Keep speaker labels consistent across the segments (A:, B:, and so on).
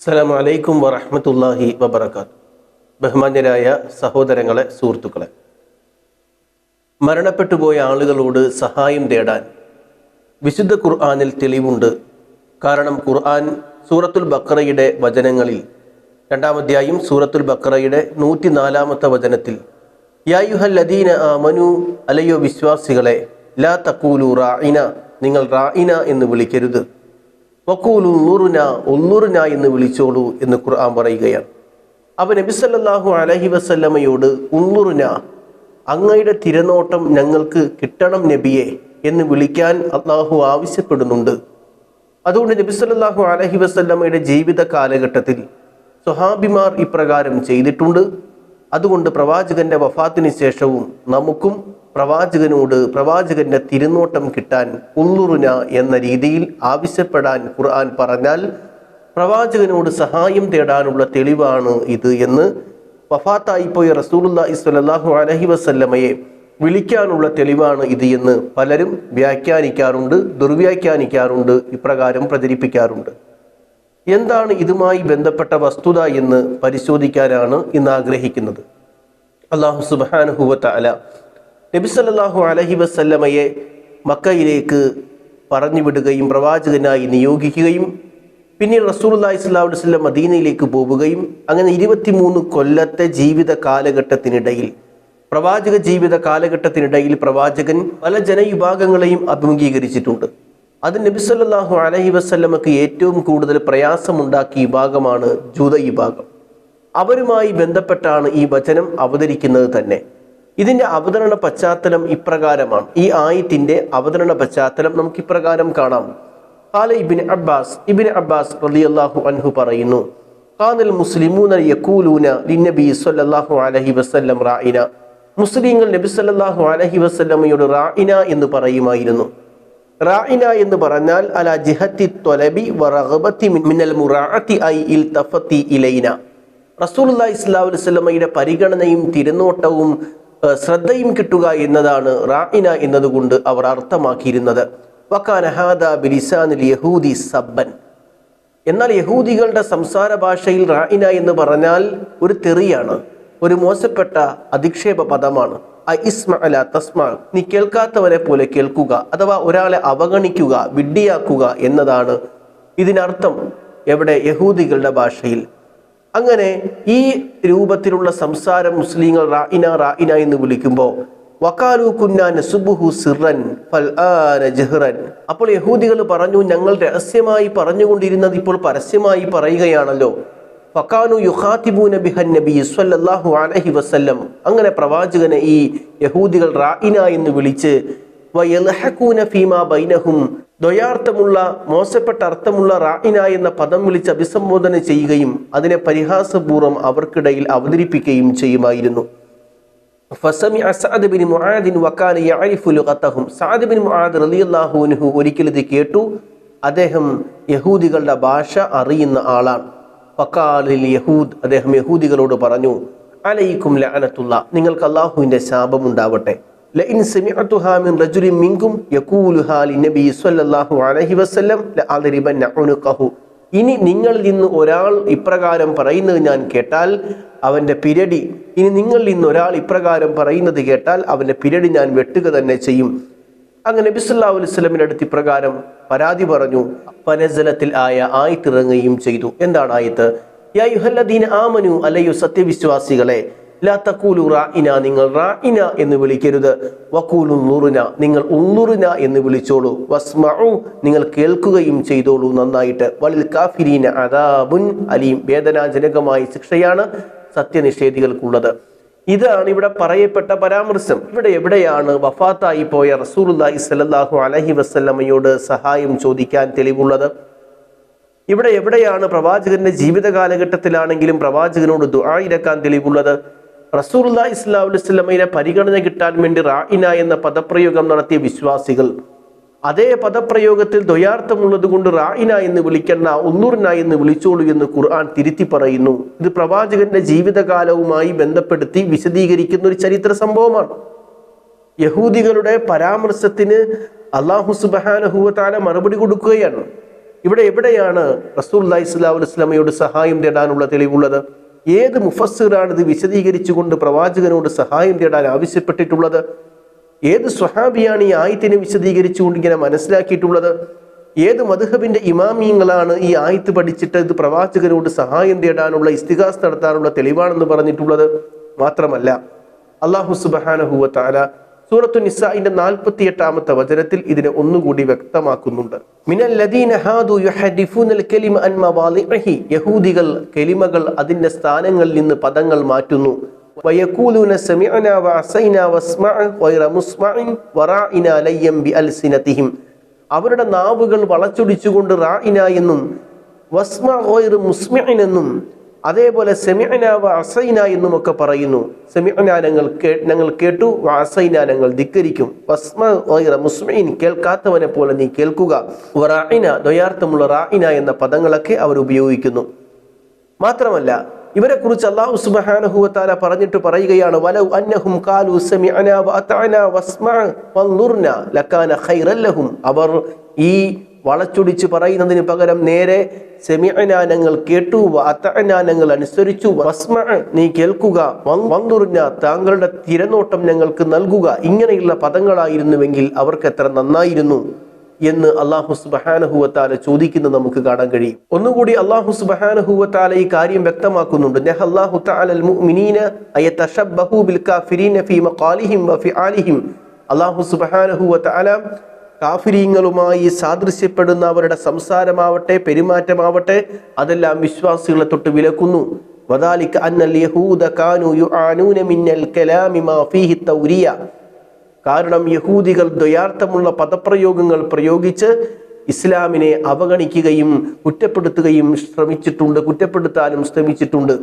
A: അസ്സലാമു അലൈക്കും വറഹ്മത്തുള്ളാഹി വബറകാത്ത് ബഹുമാന്യരായ സഹോദരങ്ങളെ സുഹൃത്തുക്കളെ. മരണപ്പെട്ടുപോയ ആളുകളോട് സഹായം തേടാൻ വിശുദ്ധ ഖുർആാനിൽ തെളിവുണ്ട്. കാരണം ഖുർആൻ സൂറത്തുൽ ബക്രയുടെ വചനങ്ങളിൽ രണ്ടാമധ്യായും സൂറത്തുൽ ബക്രയുടെ നൂറ്റി നാലാമത്തെ വചനത്തിൽ യായുഹൽ ലദീന ആമനു അലയോ വിശ്വാസികളെ ലാ തക്കൂലു റായിന നിങ്ങൾ റായിന എന്ന് വിളിക്കരുത്. വക്കൂലു ഉള്ളുറുന ഉള്ളുറുന എന്ന് വിളിച്ചോളൂ എന്ന് ഖുർആൻ പറയുകയാണ്. അവൻ നബിസല്ലാഹു അലഹി വസല്ലമയോട് ഉന്നൂറുന അങ്ങയുടെ തിരനോട്ടം ഞങ്ങൾക്ക് കിട്ടണം നബിയെ എന്ന് വിളിക്കാൻ അള്ളാഹു ആവശ്യപ്പെടുന്നുണ്ട്. അതുകൊണ്ട് നബി നബിസല്ലാഹു അലഹി വസല്ലമയുടെ ജീവിത കാലഘട്ടത്തിൽ സുഹാബിമാർ ഇപ്രകാരം ചെയ്തിട്ടുണ്ട്. അതുകൊണ്ട് പ്രവാചകന്റെ വഫാത്തിന് ശേഷവും നമുക്കും പ്രവാചകനോട് പ്രവാചകന്റെ തിരുനോട്ടം കിട്ടാൻ ഉള്ളുറുന എന്ന രീതിയിൽ ആവശ്യപ്പെടാൻ ഖുർആൻ പറഞ്ഞാൽ പ്രവാചകനോട് സഹായം തേടാനുള്ള തെളിവാണ് ഇത് എന്ന് വഫാത്തായിപ്പോയ റസൂലുല്ലാഹി സ്വല്ലല്ലാഹു അലഹി വസല്ലമയെ വിളിക്കാനുള്ള തെളിവാണ് ഇത് എന്ന് പലരും വ്യാഖ്യാനിക്കാറുണ്ട് ദുർവ്യാഖ്യാനിക്കാറുണ്ട് ഇപ്രകാരം പ്രചരിപ്പിക്കാറുണ്ട്. എന്താണ് ഇതുമായി ബന്ധപ്പെട്ട വസ്തുത എന്ന് പരിശോധിക്കാനാണ് ഇന്ന് ആഗ്രഹിക്കുന്നത്. അള്ളാഹു സുബാനുഹുവത്ത അല നബി സല്ലല്ലാഹു അലഹി വസല്ലമയെ മക്കയിലേക്ക് പറഞ്ഞു വിടുകയും പ്രവാചകനായി നിയോഗിക്കുകയും പിന്നീട് റസൂലുള്ളാഹി സ്വല്ലല്ലാഹു അലൈഹി വസല്ലം മദീനയിലേക്ക് പോവുകയും അങ്ങനെ ഇരുപത്തിമൂന്ന് കൊല്ലത്തെ ജീവിത കാലഘട്ടത്തിനിടയിൽ പ്രവാചക ജീവിത കാലഘട്ടത്തിനിടയിൽ പ്രവാചകൻ പല ജനവിഭാഗങ്ങളെയും അഭിമുഖീകരിച്ചിട്ടുണ്ട്. അത് നബി സല്ലല്ലാഹു അലൈഹി വസല്ലമക്ക് ഏറ്റവും കൂടുതൽ പ്രയാസമുണ്ടാക്കിയ വിഭാഗമാണ് ജൂത വിഭാഗം. അവരുമായി ബന്ധപ്പെട്ടാണ് ഈ വചനം അവതരിക്കുന്നത് തന്നെ. ഇതിന്റെ അവതരണ പശ്ചാത്തലം ഇപ്രകാരമാണ്. ഈ ആയത്തിന്റെ അവതരണ പശ്ചാത്തലം നമുക്ക് ഇപ്രകാരം കാണാം. ഖാല ഇബിൻ അബ്ബാസ് ഇബിൻ അബ്ബാസ് الله അൻഹു പറയുന്നു ഖാനൽ മുസ്ലിമൂന للنبي ലിന്നബി الله عليه وسلم റായിന മുസ്ലിങ്ങൾ നബി സല്ലല്ലാഹു അലൈഹി വസല്ലമയോട് റായിന എന്ന് പറയുമായിരുന്നു. റായിന എന്ന് പറഞ്ഞാൽ അല ജിഹത്തി ത്വലബി വറഗബത്തി മിനൽ മുറാഅത്തി ഐ ഇൽ ഇലൈന. റസൂലുള്ളാഹി സ്വല്ലല്ലാഹു അലൈഹി വസല്ലമയുടെ പരിഗണനയും തിരുനോട്ടവും ശ്രദ്ധയും കിട്ടുക എന്നതാണ് റാഇന എന്നതുകൊണ്ട് അവർ അർത്ഥമാക്കിയിരുന്നത്. വക്കാന സബ്ബൻ. എന്നാൽ യഹൂദികളുടെ സംസാര ഭാഷയിൽ റാഇന എന്ന് പറഞ്ഞാൽ ഒരു തെറിയാണ് ഒരു മോശപ്പെട്ട അധിക്ഷേപ പദമാണ്. അല നീ കേൾക്കാത്തവരെ പോലെ കേൾക്കുക അഥവാ ഒരാളെ അവഗണിക്കുക വിഡ്ഢിയാക്കുക എന്നതാണ് ഇതിനർത്ഥം എവിടെ യഹൂദികളുടെ ഭാഷയിൽ. അങ്ങനെ ഈ രൂപത്തിലുള്ള സംസാരം മുസ്ലിങ്ങൾ റായിന റായിന എന്ന് വിളിക്കുമ്പോൾ വക്കാലു കുന്നാൻ സുബുഹു സിറൻ ഫൽ ജഹ്റൻ. അപ്പോൾ യഹൂദികൾ പറഞ്ഞു ഞങ്ങൾ രഹസ്യമായി പറഞ്ഞുകൊണ്ടിരുന്നത് ഇപ്പോൾ പരസ്യമായി പറയുകയാണല്ലോ. ഫക്കാനു യുഹാത്തിബൂന ബിഹൻ നബി സല്ലല്ലാഹു അലൈഹി വസല്ലം. അങ്ങനെ പ്രവാചകനെ ഈ യഹൂദികൾ റായിന എന്ന് വിളിച്ച് ഫീമാ ബൈനഹും. ദ്വയാർത്ഥമുള്ള മോശപ്പെട്ട അർത്ഥമുള്ള റായിന എന്ന പദം വിളിച്ച് അഭിസംബോധന ചെയ്യുകയും അതിനെ പരിഹാസപൂർവം അവർക്കിടയിൽ അവതരിപ്പിക്കുകയും ചെയ്യുമായിരുന്നു. ഫസമി മുആദിൻ മുആദ് റളിയല്ലാഹു അൻഹു ഒരിക്കൽ ഇത് കേട്ടു. അദ്ദേഹം യഹൂദികളുടെ ഭാഷ അറിയുന്ന ആളാണ്. യഹൂദ് അദ്ദേഹം യഹൂദികളോട് പറഞ്ഞു അലൈക്കും നിങ്ങൾക്ക് അള്ളാഹുവിന്റെ ശാപം റജുലിൻ മിങ്കും യഖൂലുഹാ സ്വല്ലല്ലാഹു അലൈഹി വസല്ലം ഇനി നിങ്ങളിൽ നിന്ന് ഒരാൾ ഇപ്രകാരം പറയുന്നത് ഞാൻ കേട്ടാൽ അവന്റെ പിരടി ഇനി നിങ്ങളിൽ നിന്ന് ഒരാൾ ഇപ്രകാരം പറയുന്നത് കേട്ടാൽ അവന്റെ പിരടി ഞാൻ വെട്ടുക തന്നെ ചെയ്യും. അങ്ങനെ നബിസ്വല്ലാ അലുസ്ലമിന്റെ അടുത്ത് ഇപ്രകാരം പരാതി പറഞ്ഞു. പനസലത്തിൽ ആയ ആയത്തിറങ്ങുകയും ചെയ്തു. എന്താണ് ആയത്ത്? യാ യുഹല്ലദീന ആമനു അല്ലയോ സത്യവിശ്വാസികളെ ലാ നിങ്ങൾ റാഇന എന്ന് വിളിക്കരുത്. വക്കൂലു നൂറുന നിങ്ങൾ ഉള്ളുറുന എന്ന് വിളിച്ചോളൂ. വസ്മഉ നിങ്ങൾ കേൾക്കുകയും ചെയ്തോളൂ നന്നായിട്ട്. വലിൽ കാഫിരീന അദാബുൻ അലീം വേദനാജനകമായ ശിക്ഷയാണ് സത്യനിഷേധികൾക്കുള്ളത്. ഇതാണ് ഇവിടെ പറയപ്പെട്ട പരാമർശം. ഇവിടെ എവിടെയാണ് വഫാത്തായി പോയ റസൂലുല്ലാഹി സ്വല്ലല്ലാഹു അലഹി വസല്ലമയോട് സഹായം ചോദിക്കാൻ തെളിവുള്ളത്? ഇവിടെ എവിടെയാണ് പ്രവാചകന്റെ ജീവിത കാലഘട്ടത്തിലാണെങ്കിലും പ്രവാചകനോട് ദുആയിരക്കാൻ തെളിവുള്ളത്? റസൂലുല്ലാ ഇസ്ലാഹു വസ്ലമയുടെ പരിഗണന കിട്ടാൻ വേണ്ടി റായിന എന്ന പദപ്രയോഗം നടത്തിയ വിശ്വാസികൾ. അതേ പദപ്രയോഗത്തിൽ ദ്വയാർത്ഥമുള്ളത് കൊണ്ട് റായിന എന്ന് വിളിക്കണ്ട ഉന്നൂറിന എന്ന് വിളിച്ചോളൂ എന്ന് ഖുർആൻ തിരുത്തി പറയുന്നു. ഇത് പ്രവാചകന്റെ ജീവിതകാലവുമായി ബന്ധപ്പെടുത്തി വിശദീകരിക്കുന്ന ഒരു ചരിത്ര സംഭവമാണ്. യഹൂദികളുടെ പരാമർശത്തിന് അള്ളാഹു സുബാനഹുവത്താല മറുപടി കൊടുക്കുകയാണ്. ഇവിടെ എവിടെയാണ് റസൂൽ ഇസ്ലാഹു ഇസ്ലാമയോട് സഹായം തേടാനുള്ള തെളിവുള്ളത്? ഏത് മുഫസ്സിറാണ് ഇത് വിശദീകരിച്ചുകൊണ്ട് പ്രവാചകനോട് സഹായം തേടാൻ ആവശ്യപ്പെട്ടിട്ടുള്ളത്? ഏത് സ്വഹാബിയാണ് ഈ ആയത്തിനെ വിശദീകരിച്ചുകൊണ്ട് ഇങ്ങനെ മനസ്സിലാക്കിയിട്ടുള്ളത്? ഏത് മധുഹബിന്റെ ഇമാമിയങ്ങളാണ് ഈ ആയത്ത് പഠിച്ചിട്ട് ഇത് പ്രവാചകനോട് സഹായം തേടാനുള്ള ഇസ്തിഹാസ് നടത്താനുള്ള തെളിവാണെന്ന് പറഞ്ഞിട്ടുള്ളത്? മാത്രമല്ല അള്ളാഹു സുബാനഹുവ താല സൂറത്തു നിസാഇന്റെ നാൽപ്പത്തി എട്ടാമത്തെ വചനത്തിൽ ഇതിനെ ഒന്നുകൂടി വ്യക്തമാക്കുന്നുണ്ട്. യഹൂദികൾ കലിമകൾ അതിന്റെ സ്ഥാനങ്ങളിൽ നിന്ന് പദങ്ങൾ മാറ്റുന്നു. വയഖൂലൂന സമിഅന വഅസൈന വസ്മഅ ഗൈറ മുസ്മഇൻ വറാഇന ലയ്യം ബിഅൽസിനതിഹിം അവരുടെ നാവുകൾ വളച്ചൊടിച്ചുകൊണ്ട് റാഇന എന്നും വസ്മ ഗൈറ മുസ്മിഇൻ എന്നും അതേപോലെ സെമിഅന വസൈന എന്നുമൊക്കെ പറയുന്നു. സെമിഅന ഞങ്ങൾ ഞങ്ങൾ കേട്ടു. വ അസൈന ഞങ്ങൾ ധിക്കരിക്കും. മുസ്മിഇൻ കേൾക്കാത്തവനെ പോലെ നീ കേൾക്കുക. റായിന ദ്വയാർത്ഥമുള്ള റായിന എന്ന പദങ്ങളൊക്കെ അവർ ഉപയോഗിക്കുന്നു. മാത്രമല്ല ഇവരെ കുറിച്ച് അള്ളാഹു സുബാനഹുവത്താല പറഞ്ഞിട്ട് പറയുകയാണ് വലൗ അന്നഹും കാലു സെമിഅന വസ്മ വന്നുർന അവർ ഈ വളച്ചൊടിച്ച് പറയുന്നതിന് പകരം നേരെ സെമിഅനാനങ്ങൾ കേട്ടു അതഅന അനുസരിച്ചു വസ്മഅ നീ കേൾക്കുക താങ്കളുടെ തിരനോട്ടം ഞങ്ങൾക്ക് നൽകുക. ഇങ്ങനെയുള്ള പദങ്ങളായിരുന്നുവെങ്കിൽ അവർക്ക് എത്ര നന്നായിരുന്നു എന്ന് അള്ളാഹു സുബഹാനഹുവത്താല ചോദിക്കുന്നത് നമുക്ക് കാണാൻ കഴിയും. ഒന്നുകൂടി അള്ളാഹു സുബഹാനഹുവത്താല ഈ കാര്യം വ്യക്തമാക്കുന്നുണ്ട്. നഹല്ലാഹു തആലൽ മുഅ്മിനീന അയതശബ്ബഹു ബിൽ കാഫിരീന ഫീ മഖാലിഹിം വഫിആലിഹിം അള്ളാഹു സുബഹാനഹുവത്താല കാഫിരീങ്ങളുമായി സാദൃശ്യപ്പെടുന്ന അവരുടെ സംസാരമാവട്ടെ പെരുമാറ്റമാവട്ടെ അതെല്ലാം വിശ്വാസികളെ തൊട്ട് വിലക്കുന്നു. വദാലിക യഹൂദ കാനു ഫീഹി തൗരിയ. കാരണം യഹൂദികൾ ദ്വയാർത്ഥമുള്ള പദപ്രയോഗങ്ങൾ പ്രയോഗിച്ച് ഇസ്ലാമിനെ അവഗണിക്കുകയും കുറ്റപ്പെടുത്തുകയും ശ്രമിച്ചിട്ടുണ്ട് കുറ്റപ്പെടുത്താനും ശ്രമിച്ചിട്ടുണ്ട്.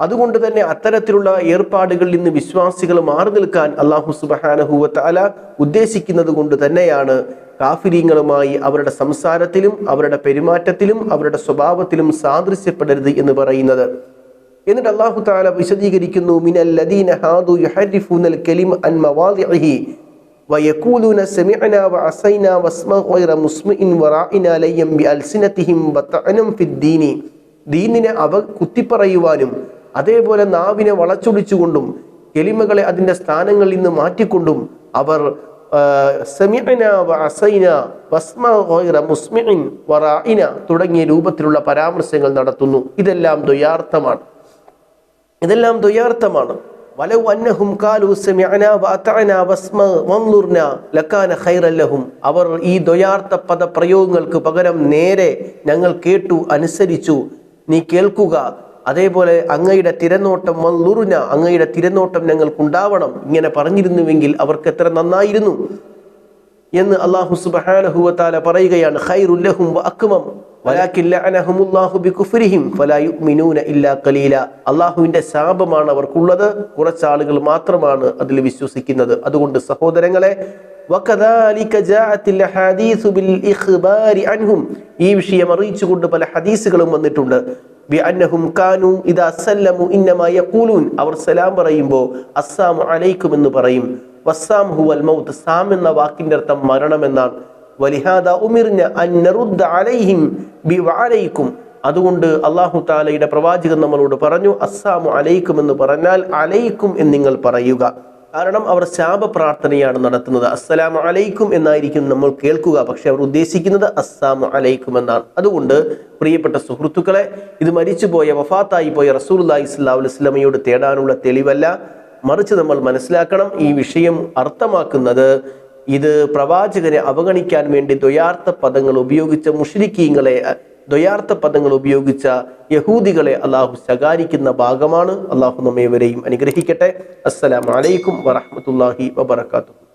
A: അതുകൊണ്ട് തന്നെ അത്തരത്തിലുള്ള ഏർപ്പാടുകളിൽ നിന്ന് വിശ്വാസികൾ മാറി നിൽക്കാൻ അള്ളാഹു സുബഹാനഹുവത്ത് അല ഉദ്ദേശിക്കുന്നത് കൊണ്ട് തന്നെയാണ് കാഫിരീങ്ങളുമായി അവരുടെ സംസാരത്തിലും അവരുടെ പെരുമാറ്റത്തിലും അവരുടെ സ്വഭാവത്തിലും സാദൃശ്യപ്പെടരുത് എന്ന് പറയുന്നത്. എന്നിട്ട് അള്ളാഹു താല വിശദീകരിക്കുന്നു മിനല്ലദീന ഹാദു യുഹരിഫൂനൽ കലിം അൻ മവാദിഇഹി വയഖൂലൂന സമിഅന വഅസൈന വസ്മ ഗൈറ മുസ്മിഇൻ വറാഇന ലയ്യം ബിഅൽസിനതിഹിം വതഅനം ഫിദ്ദീനി. ദീനിനെ അവ കുത്തിപ്പറയുവാനും അതേപോലെ നാവിനെ വളച്ചൊടിച്ചുകൊണ്ടും എലിമകളെ അതിന്റെ സ്ഥാനങ്ങളിൽ നിന്ന് മാറ്റിക്കൊണ്ടും അവർ തുടങ്ങിയ രൂപത്തിലുള്ള പരാമർശങ്ങൾ നടത്തുന്നു. ഇതെല്ലാം ദ്വയാർത്ഥമാണ്. ഇതെല്ലാം ദ്വയാർത്ഥമാണ്. കാലു അവർ ഈ ദ്വയാർത്ഥ പദപ്രയോഗങ്ങൾക്ക് പകരം നേരെ ഞങ്ങൾ കേട്ടു അനുസരിച്ചു. നീ കേൾക്കുക. അതേപോലെ അങ്ങയുടെ തിരനോട്ടം വന്നുറിഞ്ഞ അങ്ങയുടെ തിരനോട്ടം ഞങ്ങൾക്കുണ്ടാവണം. ഇങ്ങനെ പറഞ്ഞിരുന്നുവെങ്കിൽ അവർക്ക് എത്ര നന്നായിരുന്നു എന്ന് അള്ളാഹു സുബാനഹുവത്താല പറയുകയാണ്. അള്ളാഹുവിന്റെ ശാപമാണ് അവർക്കുള്ളത്. കുറച്ചാളുകൾ മാത്രമാണ് അതിൽ വിശ്വസിക്കുന്നത്. അതുകൊണ്ട് സഹോദരങ്ങളെ ഈ വിഷയം അറിയിച്ചുകൊണ്ട് പല ഹദീസുകളും വന്നിട്ടുണ്ട്. ബിഅന്നഹും കാനു ഇദാ സല്ലമു ഇന്നമാ യഖൂലൂൻ അവർ സലാം പറയുമ്പോ അസ്സാം അലൈക്കും എന്ന് പറയും. വസ്സാം ഹുവൽ മൗത്ത് സാം എന്ന വാക്കിന്റെ അർത്ഥം മരണം എന്നാണ് വലിഹാദ ഉമിർന അന്നറുദ്ദ അലൈഹിം ബിവഅലൈക്കും. അതുകൊണ്ട് അള്ളാഹു താലയുടെ പ്രവാചകൻ നമ്മളോട് പറഞ്ഞു അസ്സാമു അലൈക്കും എന്ന് പറഞ്ഞാൽ അലൈക്കും എന്ന് നിങ്ങൾ പറയുക. കാരണം അവർ ശാപ പ്രാർത്ഥനയാണ് നടത്തുന്നത്. അസ്സലാം അലൈക്കും എന്നായിരിക്കും നമ്മൾ കേൾക്കുക. പക്ഷെ അവർ ഉദ്ദേശിക്കുന്നത് അസ്സാം അലൈക്കും എന്നാണ്. അതുകൊണ്ട് പ്രിയപ്പെട്ട സുഹൃത്തുക്കളെ ഇത് മരിച്ചുപോയ വഫാത്തായി പോയ റസൂലുല്ലാഹി സ്വല്ലാ അലൈഹി വസല്ലമയോട് തേടാനുള്ള തെളിവല്ല. മറിച്ച് നമ്മൾ മനസ്സിലാക്കണം ഈ വിഷയം അർത്ഥമാക്കുന്നത് ഇത് പ്രവാചകനെ അവഗണിക്കാൻ വേണ്ടി ദ്വയാർത്ഥ പദങ്ങൾ ഉപയോഗിച്ച മുഷ്രിക്കീങ്ങളെ ദ്വയാർത്ഥ പദങ്ങൾ ഉപയോഗിച്ച യഹൂദികളെ അള്ളാഹു ശകാരിക്കുന്ന ഭാഗമാണ്. അള്ളാഹു നമ്മേവരെയും അനുഗ്രഹിക്കട്ടെ. അസ്സലാമു വലൈക്കും വറഹ്മത്തുള്ളാഹി വബറകാതുഹു.